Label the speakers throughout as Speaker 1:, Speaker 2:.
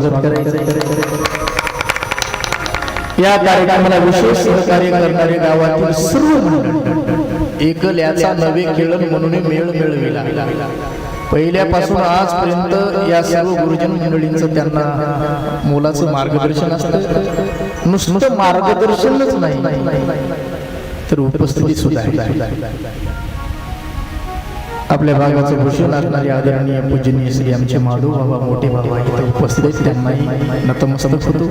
Speaker 1: स्वागत करायचं या कार्यक्रमाला विशेष सहकार्य करणारे गावातील सर्व मंडळ नवे खेळण म्हणून मेळ मिळविला. पहिल्यापासून आजपर्यंत या सर्व गुरुजन मंडळींचं त्यांना मुलाचं मार्गदर्शन असतं. नुसतं मार्गदर्शनच नाही. तर उपस्थिती सुद्धा आपल्या भागाचं भूषण असणारे आदरणीय पूजनीय श्री आमचे माधव बाबा मोठे बाबा इथे उपस्थित आहेत. त्यांनाही नतमस्तक होतो.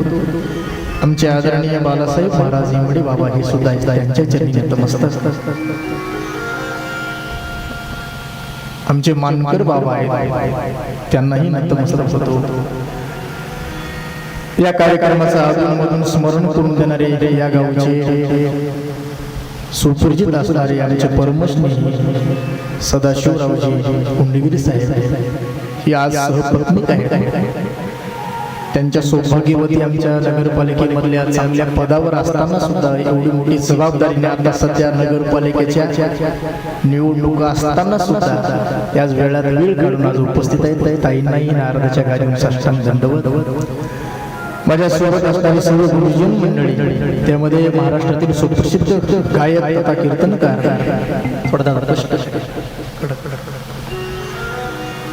Speaker 1: आमचे आदरणीय बालासाहेब महाराज इंगडे बाबा हे सुद्धा इथं त्यांच्या चरणी नतमस्तक. आमचे मानकर बाबा आहेत. त्यांनाही नतमस्तक होतो. या कार्यक्रमाचं अधूनमधून स्मरण करून देणारे या गावचे सुपरिचित असणारे आमचे परमस्नेही सदाशिवरावजी कुंडगिरी साहेब ही आज सहपत्निक आहेत. त्यांच्या सौभाग्यवती आमच्या नगरपालिकेमधल्या चांगल्या पदावर असताना सुद्धा एवढी मोठी जबाबदारीने आता सध्या नगरपालिकेच्या निवडणुका असताना सुद्धा त्याच वेळात वेळ काढून आज उपस्थित आहेत. ताईंनाही नारदाच्या गाडीवर साष्टांग दंडवत. माझ्या सोबत असणारी सर्व गुरुजन मंडळी त्यामध्ये महाराष्ट्रातील सुप्रसिद्ध गायक तथा कीर्तनकार पडदा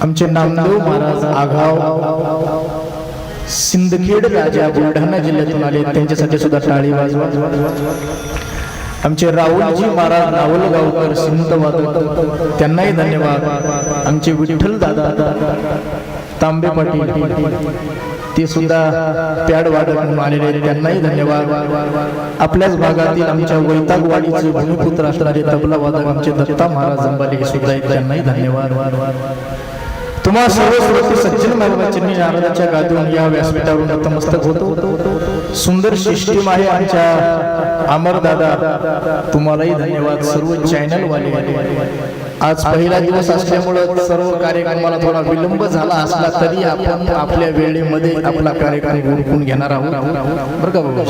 Speaker 1: आमचे नामदेव महाराज आघाव सिंदखेड राजा बुलढाणा जिल्ह्यातून आले त्यांच्यासाठी सुद्धा टाळी वाजवा. आमचे राहुलजी महाराज राहुलगावकर सिंध वादक त्यांनाही धन्यवाद. आमचे विठ्ठल दादा तांबे पाटील ते सुद्धा पॅड वादक आलेले त्यांनाही धन्यवाद. आपल्याच भागातील आमच्या वैतागवाडीचे भूमिपुत्र असणारे तबला वादक आमचे दत्ता महाराज अंबाले सुद्धा त्यांनाही धन्यवाद. तुम्हा सर्व श्रोते सज्जन महाराजांनी नारदाच्या गादीवर या व्यासपीठावरून नतमस्तक होतो. सुंदर सिस्टीम आहे आमच्या अमरदादा तुम्हालाही धन्यवाद सर्व चॅनल वाले आज पहिला दिवस असल्यामुळं सर्व कार्यक्रमाला थोडा विलंब झाला असला तरी आपण आपल्या वेळेमध्ये आपला कार्यक्रम उरकून घेणार आहोत. बरं का बाबा?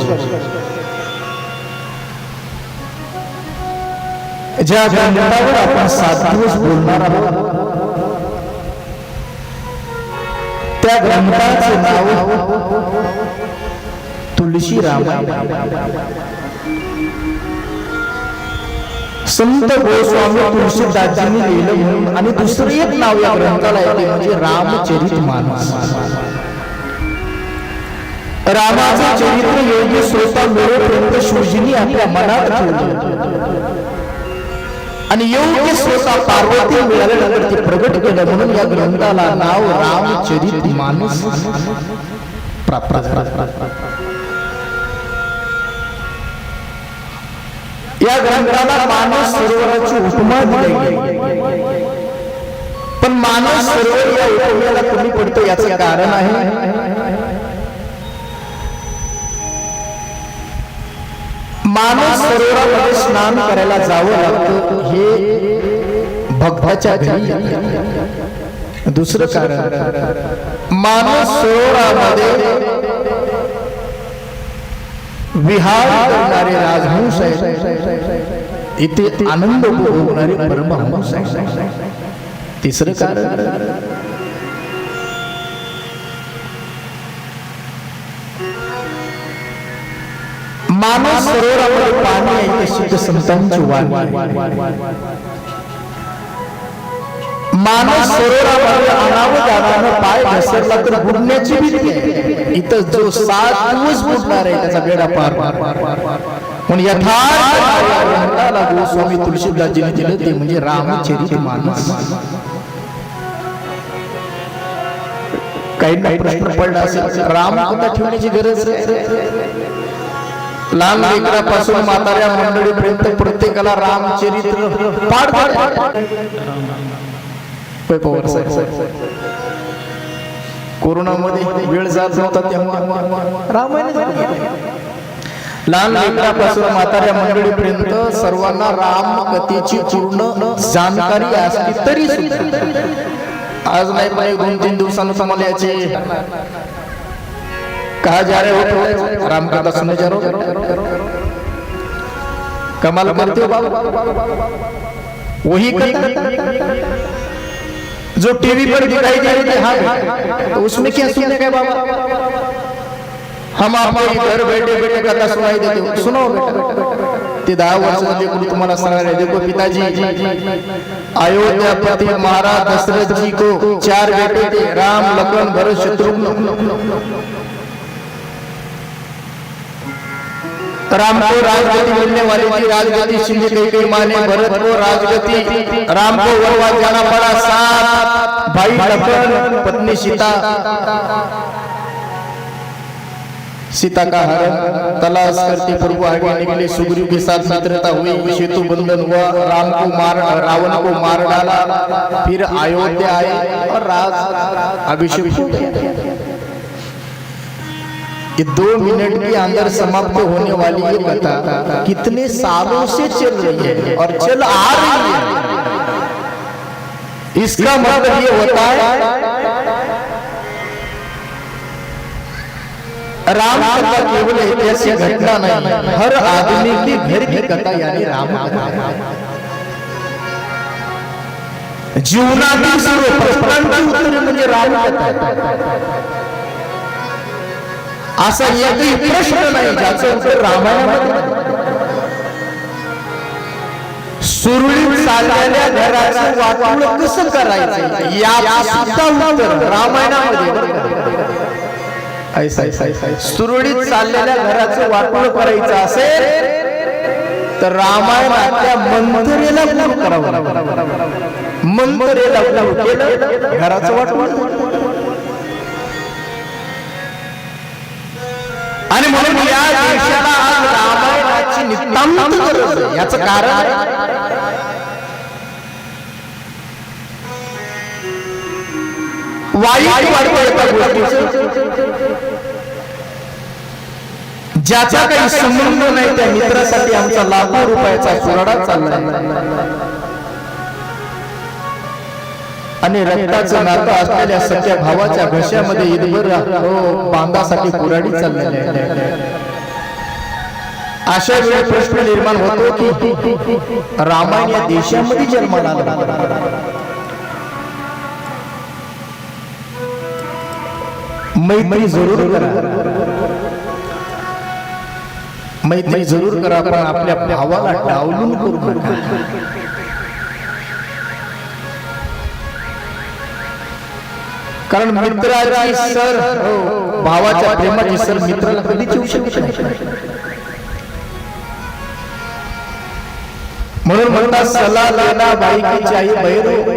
Speaker 1: ज्या ग्रंथावर आपण सात दिवस बोलणार आहोत त्या ग्रंथाचे नाव तुलसी रामायण संत गोस्वामी तुळशीदासजींनी लिहिलं म्हणून आणि दुसरं एक नाव या ग्रंथाला येते म्हणजे रामचरित मानस. रामाचं चरित्र योग्य स्वतः मिळेपर्यंत शिवजींनी आपल्या मनात ठेवलं. आणि योग्य स्वतः पार्वती मिळाल्यानंतर ते प्रगट केलं म्हणून या ग्रंथाला नाव रामचरित झालं. या ग्रंथाला मानस सरोवराची उपमा दिली. पण मानस सरोवर या उपमेला कमी पडतो याचं कारण आहे स्नान करायला जावं लागतं. हे भक्ताच्या घरी दुसरं कारण. मानस सरोवरामध्ये विहार करणारे राजहंस आहेत. इथे आनंद उपभोगणारे परमहंस आहेत. तिसरं कारण मानस सरोवरामध्ये पाणी आहे ते सिद्ध संतांची मानस सरोवरामध्ये अनावधानानं पाय घसरला तर बुडण्याची भीती आहे. इथं जो सात दिवस बुडणार आहे त्याचा बेडा पार म्हणून यथार्थ या ग्रंथाला गोस्वामी तुळशीदासजीने दिलं ते म्हणजे रामचरित मानस. काही काही प्रश्न पडला असेल रामकथा ठेवण्याची गरज आहे. लहान लेकरापासून म्हाताऱ्या मंडळीपर्यंत प्रत्येकाला रामचरित्र पाठ पवार कोरोनामध्ये वेळ जात नव्हता तेव्हा. रामायण लहान लेकरापासून म्हाताऱ्या मंडळीपर्यंत सर्वांना रामकथेची पूर्ण जाणकारी असली तरी आज नाही एक दोन तीन दिवसानं तुम्हाला याचे कहा जा रहे हो? रामकथा सुनने जा रहे हो? कमाल करते हो बाबा? वही जो टीवी पर दिखाई दे रही है। हाँ तो उसमें क्या सुनेगा बाबा? हम आपको घर बैठे बैठे कथा सुनाई देते हो। सुनो। ते दहा वर्षामध्ये कोणी तुम्हाला सांगणार देखो पिताजी अयोध्यापति महाराज दशरथ जी को चार बेटे थे राम लखन भरत शत्रुघ्न। राम को राजगति मिलने वाली थी राजगति सिंह कई कई माने भरत को राजगति। राम को वनवास जाना पड़ा सात। भाई लखन पत्नी सीता। सीता का हरण तलाश करते पूर्व आगे निकले। सुग्रीव के साथ मित्रता हुई सेतु बंधन हुआ। राम को मार रावण को मार डाला। फिर अयोध्या आए और राज अभिषेक ये दो मिनट के अंदर समाप्त होने वाली ये कथा कितने सालों से चल रही है और चल आ रही है। इसका मतलब ये होता है, राम कथा केवल ऐतिहासिक घटना नहीं, हर आदमी के घर की कथा यानी राम जीवनातील सर्व प्रश्नांची उत्तरे म्हणजे राम कथा असा एकही प्रश्न नाही ज्याचं उत्तर रामायणामध्ये सुरळीत चाललेल्या घराचं वाटोळ कसं करायचं? या सुद्धा उत्तर रामायणामध्ये सुरळीत चाललेल्या घराचं वाटोळ करायचं असेल तर रामायणातल्या मंत्रेला गुरु करावं मंत्रेला गुरु केलं घराचं वाटोळ. आणि म्हणून या देशाला आज रामायणाची नितांत गरज आहे. याचं कारण वाईट ज्याचा काही संबंध नाही त्या मित्रासाठी आमचा लाखो रुपयाचा चुराडा चाललाय. आणि रक्ताचं नातं असलेल्या सख्या भावाच्या घशामध्ये ईदभर बांधासाठी कुराडी चाललेली आहे. अशा वेळी प्रश्न निर्माण होतो की रामायण या देशामध्ये जन्माला मैत्री जरूर करा. मैत्री जरूर करा पण आपल्या भावाला डावलून करू नका. कारण मित्राची सर हो, भावाच्या प्रेमाची सर मित्राला कधीच येऊ शकत नाही. म्हणून म्हणतात सला लेना बाईकीची आई चाहिए बहिरो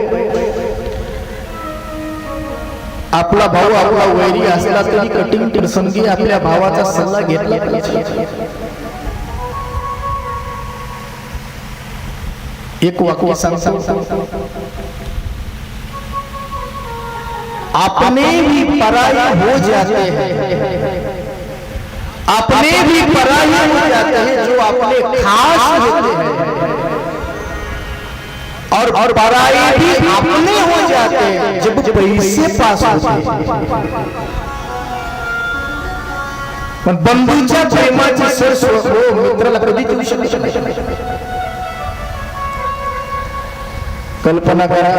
Speaker 1: आपला भाऊ आपला वैरी असला तरी कठीण प्रसंगी आपल्या भावाचा सल्ला घेतला एक वाक्य सांगतो. अपने भी पराये हो जाते हैं। अपने भी पराये हो जाते हैं जो अपने खास होते हैं। और और पराये भी अपने हो जाते हैं जब पैसे पास होते हैं। पण बंधूंच्या प्रेमाची सर हो मित्राला कधी देऊ शकत कल्पना करा।